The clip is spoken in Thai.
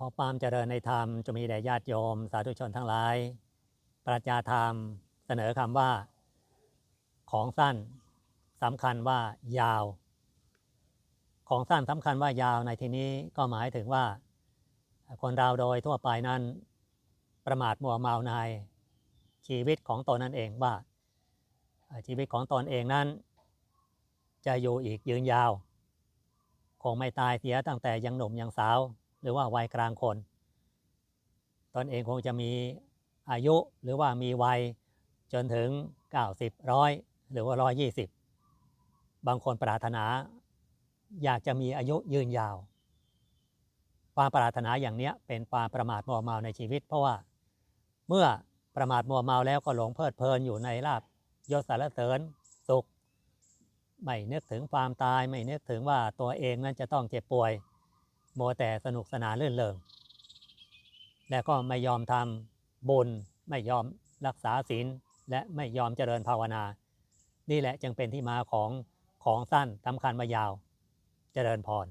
ขอความเจริญในธรรมจะมีแด่ญาติโยม สาธุชนทั้งหลาย ปรัชญาธรรมเสนอคำว่า ของสั้นสำคัญว่ายาว ของสั้นสำคัญว่ายาวในที่นี้ก็หมายถึงว่า คนเราโดยทั่วไปนั้น ประมาทมัวเมาในชีวิตของตนนั่นเองว่า ชีวิตของตนเองนั้น จะอยู่อีกยืนยาว คงไม่ตายเสียตั้งแต่ยังหนุ่มยังสาว หรือว่าวัยกลางคน ตนเองคงจะมีอายุหรือว่ามีวัยจนถึง 90ร้อยหรือว่า120บางคนปรารถนา อยากจะมีอายุยืนยาว ความปรารถนาอย่างเนี้ยเป็นความประมาทมัวเมาในชีวิต เพราะว่าเมื่อประมาทมัวเมาแล้วก็หลงเพลิดเพลินอยู่ในลาบยศสารเสริญสุข ไม่นึกถึงความตายไม่นึกถึงว่าตัวเองนั้นจะต้องเจ็บป่วย มวแต่สนุกสนานเลื่นเริงและก็ไม่ยอมทำบุญไม่ยอมรักษาศีลและไม่ยอมเจริญภาวนา นี่แหละจึงเป็นที่มาของของสั้นสำคัญมายาว เจริญพร